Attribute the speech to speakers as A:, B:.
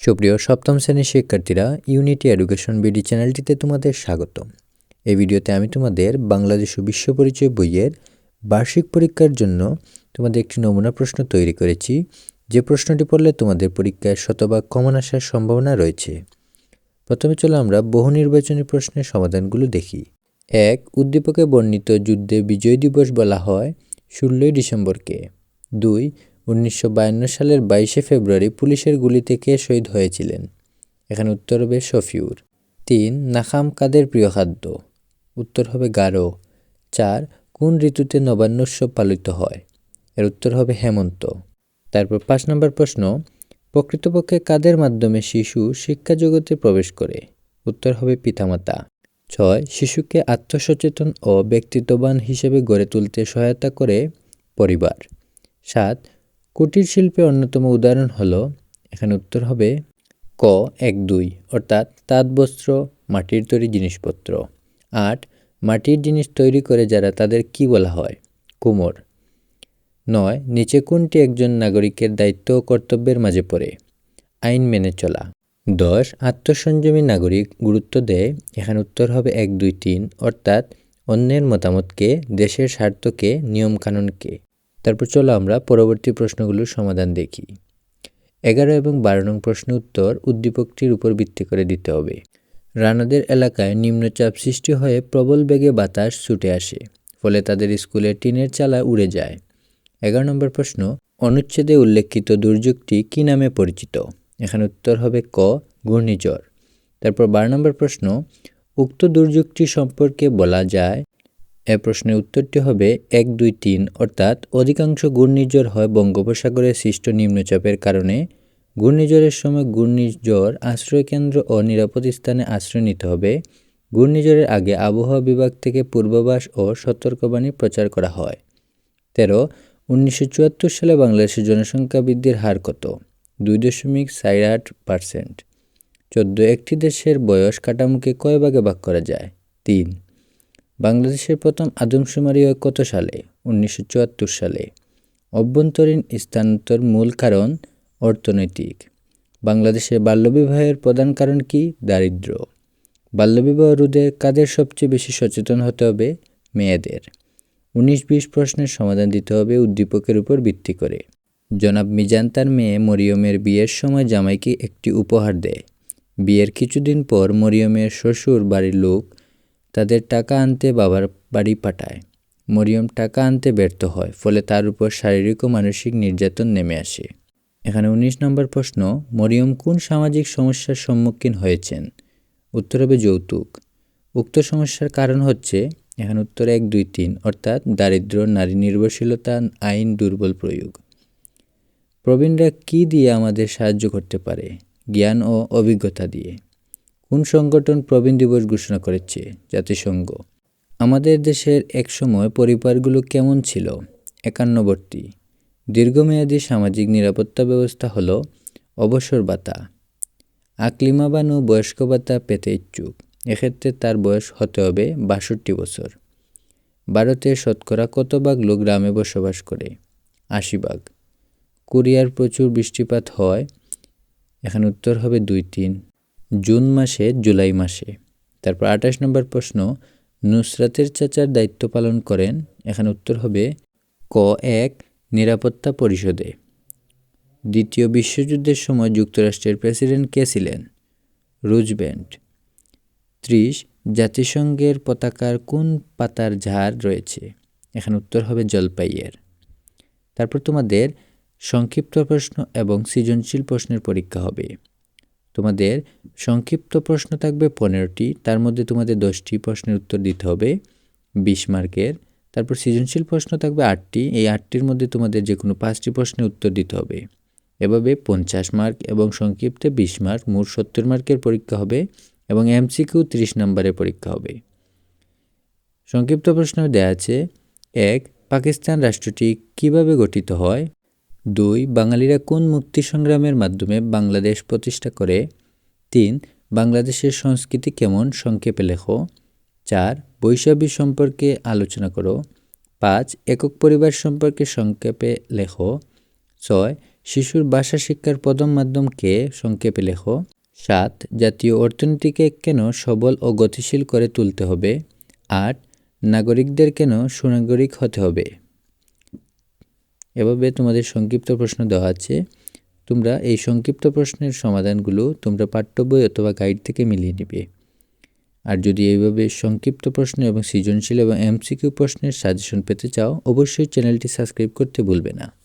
A: সুপ্রিয় সপ্তম শ্রেণির শিক্ষার্থীরা ইউনিটি এডুকেশন বিডি চ্যানেলটিতে তোমাদের স্বাগত এই ভিডিওতে আমি তোমাদের বাংলাদেশ ও বিশ্ব পরিচয় বইয়ের বার্ষিক পরীক্ষার জন্য তোমাদের একটি নমুনা প্রশ্ন তৈরি করেছি। যে প্রশ্নটি পড়লে তোমাদের পরীক্ষায় শতভাগ কমন আসার সম্ভাবনা রয়েছে। প্রথমে চলো আমরা বহু নির্বাচনী প্রশ্নের সমাধানগুলো দেখি। এক, উদ্দীপকে বর্ণিত যুদ্ধে বিজয় দিবস বলা হয় ষোলোই ডিসেম্বরকে। দুই উনিশশো বায়ান্ন সালের বাইশে ফেব্রুয়ারি পুলিশের গুলিতে কে শহীদ হয়েছিলেন। এখানে উত্তর হবে শফিউর। তিন, নাখাম কাদের প্রিয় খাদ্য? উত্তর হবে গারো। চার, কোন ঋতুতে নবান্ন উৎসব পালিত হয়? এর উত্তর হবে হেমন্ত। তারপর পাঁচ নম্বর প্রশ্ন, প্রকৃতপক্ষে কাদের মাধ্যমে শিশু শিক্ষা জগতে প্রবেশ করে? উত্তর হবে পিতামাতা। ছয়, শিশুকে আত্মসচেতন ও ব্যক্তিত্ববান হিসেবে গড়ে তুলতে সহায়তা করে পরিবার। সাত কুটির শিল্পের অন্যতম উদাহরণ হলো, এখানে উত্তর হবে ক, এক, দুই, অর্থাৎ তাঁত, বস্ত্র, মাটির তৈরি জিনিসপত্র। আট, মাটির জিনিস তৈরি করে যারা তাদের কি বলা হয়? কুমোর। নয়, নিচে কোনটি একজন নাগরিকের দায়িত্ব ও কর্তব্যের মাঝে পড়ে? আইন মেনে চলা। দশ, আত্মসংযমী নাগরিক গুরুত্ব দেয়, এখানে উত্তর হবে এক, দুই, তিন, অর্থাৎ অন্যের মতামতকে, দেশের স্বার্থকে, নিয়মকানুনকে। তারপর চলো আমরা পরবর্তী প্রশ্নগুলোর সমাধান দেখি। এগারো এবং বারো নং প্রশ্ন উত্তর উদ্দীপকটির উপর ভিত্তি করে দিতে হবে। রানাদের এলাকায় নিম্নচাপ সৃষ্টি হয়ে প্রবল বেগে বাতাস ছুটে আসে, ফলে তাদের স্কুলের টিনের চালা উড়ে যায়। এগারো নম্বর প্রশ্ন, অনুচ্ছেদে উল্লেখিত দুর্যোগটি কী নামে পরিচিত? এখানে উত্তর হবে ক, ঘূর্ণিঝড়। তারপর বারো নম্বর প্রশ্ন, উক্ত দুর্যোগটি সম্পর্কে বলা যায় এ প্রশ্নের উত্তরটি হবে এক, দুই, তিন, অর্থাৎ অধিকাংশ ঘূর্ণিঝড় হয় বঙ্গোপসাগরে সৃষ্ট নিম্নচাপের কারণে। ঘূর্ণিঝড়ের সময় ঘূর্ণিঝড় আশ্রয়কেন্দ্র ও নিরাপদ স্থানে আশ্রয় নিতে হবে। ঘূর্ণিঝড়ের আগে আবহাওয়া বিভাগ থেকে পূর্বাভাস ও সতর্কবাণী প্রচার করা হয়। তেরো, উনিশশো সালে বাংলাদেশের জনসংখ্যা বৃদ্ধির হার কত? দুই দশমিক সাড়ে আট পার্সেন্ট। চোদ্দ, একটি দেশের বয়স কাঠামোকে কয় ভাগে ভাগ করা যায়? তিন বাংলাদেশের প্রথম আদমশুমারি হয় কত সালে, উনিশশো চুয়াত্তর সালে। অভ্যন্তরীণ স্থানান্তর মূল কারণ অর্থনৈতিক। বাংলাদেশে বাল্যবিবাহের প্রধান কারণ কি? দারিদ্র। বাল্যবিবাহ রোধে কাদের সবচেয়ে বেশি সচেতন হতে হবে? মেয়েদের। উনিশ বিশ প্রশ্নের সমাধান দিতে হবে উদ্দীপকের উপর ভিত্তি করে। জনাব মিজান তার মেয়ে মরিয়মের বিয়ের সময় জামাইকে একটি উপহার দেয়। বিয়ের কিছুদিন পর মরিয়মের শ্বশুর, বাড়ির লোক তাদের টাকা আনতে বাবার বাড়ি পাঠায়। মরিয়ম টাকা আনতে ব্যর্থ হয়, ফলে তার উপর শারীরিক ও মানসিক নির্যাতন নেমে আসে। এখানে ১৯ নম্বর প্রশ্ন, মরিয়ম কোন সামাজিক সমস্যার সম্মুখীন হয়েছেন? উত্তর হবে যৌতুক। উক্ত সমস্যার কারণ হচ্ছে, এখানে উত্তর এক, দুই, তিন, অর্থাৎ দারিদ্র, নারী নির্ভরশীলতা, আইন, দুর্বল প্রয়োগ। প্রবীণরা কি দিয়ে আমাদের সাহায্য করতে পারে? জ্ঞান ও অভিজ্ঞতা দিয়ে। কোন সংগঠন প্রবীণ দিবস ঘোষণা করেছে? জাতিসংঘ। আমাদের দেশের একসময় পরিবারগুলো কেমন ছিল? একান্নবর্তী। দীর্ঘমেয়াদী সামাজিক নিরাপত্তা ব্যবস্থা হলো অবসর ভাতা। আকলিমা বানু বয়স্ক ভাতা পেতে ইচ্ছুক। এক্ষেত্রে তার বয়স হতে হবে বাষট্টি বছর। ভারতের শতকরা কত ভাগ লোক গ্রামে বসবাস করে? আশি ভাগ। কোরিয়ার প্রচুর বৃষ্টিপাত হয়। এখানে উত্তর হবে দুই তিন। জুন মাসে, জুলাই মাসে। তারপর আঠাশ নম্বর প্রশ্ন, নুসরাতের চাচার দায়িত্ব পালন করেন। এখানে উত্তর হবে, ক এক, নিরাপত্তা পরিষদে। দ্বিতীয় বিশ্বযুদ্ধের সময় যুক্তরাষ্ট্রের প্রেসিডেন্ট কে ছিলেন? রুজবেন্ট ত্রিশ, জাতিসংঘের পতাকার কোন পাতার ঝাড় রয়েছে? এখানে উত্তর হবে, জলপাইয়ের। তারপর তোমাদের সংক্ষিপ্ত প্রশ্ন এবং সৃজনশীল প্রশ্নের পরীক্ষা হবে। তোমাদের সংক্ষিপ্ত প্রশ্ন থাকবে পনেরোটি, তার মধ্যে তোমাদের দশটি প্রশ্নের উত্তর দিতে হবে, বিশ মার্কের। তারপর সৃজনশীল প্রশ্ন থাকবে আটটি, এই আটটির মধ্যে তোমাদের যে কোনো পাঁচটি প্রশ্নের উত্তর দিতে হবে। এভাবে পঞ্চাশ মার্ক এবং সংক্ষিপ্তে বিশ মার্ক, মোট সত্তর মার্কের পরীক্ষা হবে এবং এমসিকিউ ত্রিশ নম্বরের পরীক্ষা হবে। সংক্ষিপ্ত প্রশ্ন দেওয়া আছে, এক, পাকিস্তান রাষ্ট্রটি কীভাবে গঠিত হয়? দুই, বাঙালিরা কোন মুক্তি সংগ্রামের মাধ্যমে বাংলাদেশ প্রতিষ্ঠা করে? তিন, বাংলাদেশের সংস্কৃতি কেমন? সংক্ষেপে লেখো। চার বৈশাখী সম্পর্কে আলোচনা করো। পাঁচ, একক পরিবার সম্পর্কে সংক্ষেপে লেখো। ছয়, শিশুর ভাষা শিক্ষার প্রথম মাধ্যমকে সংক্ষেপে লেখো। সাত, জাতীয় অর্থনীতিকে কেন সবল ও গতিশীল করে তুলতে হবে? আট, নাগরিকদের কেন সুনাগরিক হতে হবে? এভাবে তোমাদের সংক্ষিপ্ত প্রশ্ন দেওয়া আছে। তোমরা এই সংক্ষিপ্ত প্রশ্নের সমাধানগুলো তোমরা পাঠ্য বই অথবা গাইড থেকে মিলিয়ে নেবে। আর যদি এইভাবে সংক্ষিপ্ত প্রশ্ন এবং সৃজনশীল এবং এমসিকিউ প্রশ্নের সাজেশন পেতে চাও, অবশ্যই চ্যানেলটি সাবস্ক্রাইব করতে ভুলবে না।